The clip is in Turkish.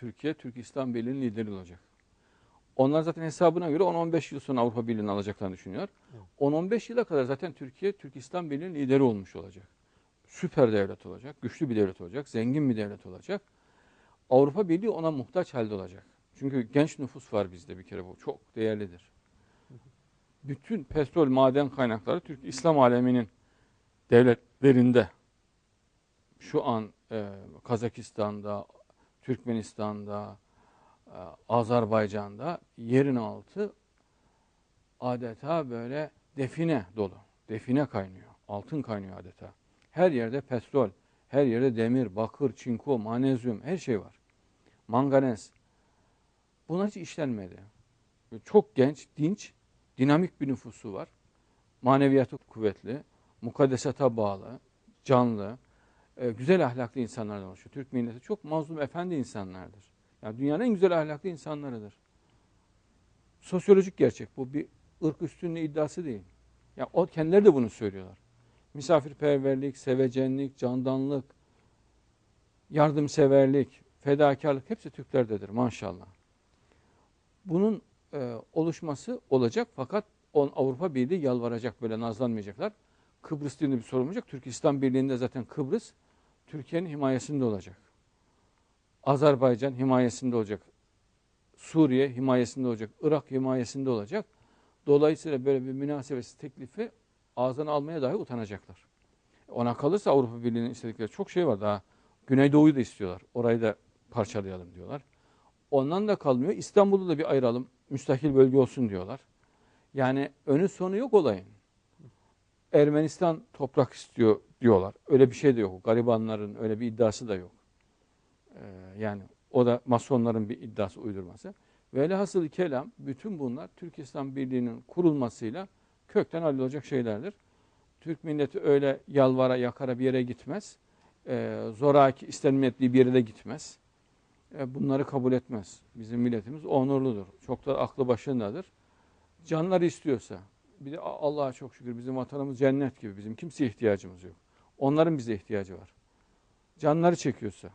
Türkiye, Türk İslam Birliği'nin lideri olacak. Onlar zaten hesabına göre 10-15 yıl sonra Avrupa Birliği'ni alacaklarını düşünüyor. Evet. 10-15 yıla kadar zaten Türkiye, Türk İslam Birliği'nin lideri olmuş olacak. Süper devlet olacak, güçlü bir devlet olacak, zengin bir devlet olacak. Avrupa Birliği ona muhtaç halde olacak. Çünkü genç nüfus var bizde bir kere bu. Çok değerlidir. Bütün petrol, maden kaynakları Türk İslam aleminin devletlerinde şu an e, Kazakistan'da, Türkmenistan'da, e, Azerbaycan'da yerin altı adeta böyle define dolu. Define kaynıyor. Altın kaynıyor adeta. Her yerde petrol, her yerde demir, bakır, çinko, manezyum her şey var. Manganez. Bunlar hiç işlenmedi. Çok genç, dinç, dinamik bir nüfusu var. Maneviyatı kuvvetli, mukaddesata bağlı, canlı, e, güzel ahlaklı insanlardan oluşuyor. Türk milleti çok mazlum efendi insanlardır. Yani dünyanın en güzel ahlaklı insanlarıdır. Sosyolojik gerçek bu bir ırk üstünlüğü iddiası değil. Ya o kendileri de bunu söylüyorlar. Misafirperverlik, sevecenlik, candanlık, yardımseverlik, fedakarlık hepsi Türklerdedir maşallah. Bunun e, oluşması olacak fakat on, Avrupa Birliği yalvaracak böyle nazlanmayacaklar. Kıbrıs dilinde bir sorun olacak. Türk İslam Birliği'nde zaten Kıbrıs Türkiye'nin himayesinde olacak. Azerbaycan himayesinde olacak. Suriye himayesinde olacak. Irak himayesinde olacak. Dolayısıyla böyle bir münasebetsiz teklifi ağzına almaya dahi utanacaklar. Ona kalırsa Avrupa Birliği'nin istedikleri çok şey var daha. Güneydoğu'yu da istiyorlar. Orayı da parçalayalım diyorlar. Ondan da kalmıyor. İstanbul'u da bir ayıralım. Müstakil bölge olsun diyorlar. Yani önü sonu yok olayın. Ermenistan toprak istiyor diyorlar. Öyle bir şey de yok. Garibanların öyle bir iddiası da yok. Ee, yani o da masonların bir iddiası uydurması. Velhasıl kelam bütün bunlar Türk İslam Birliği'nin kurulmasıyla kökten hallolacak şeylerdir. Türk milleti öyle yalvara yakara bir yere gitmez. Ee, zoraki istenmediği bir yere de gitmez. Ee, bunları kabul etmez. Bizim milletimiz onurludur. Çok da aklı başındadır. Canları istiyorsa, bir de Allah'a çok şükür bizim vatanımız cennet gibi. Bizim kimseye ihtiyacımız yok. Onların bize ihtiyacı var. Canları çekiyorsa,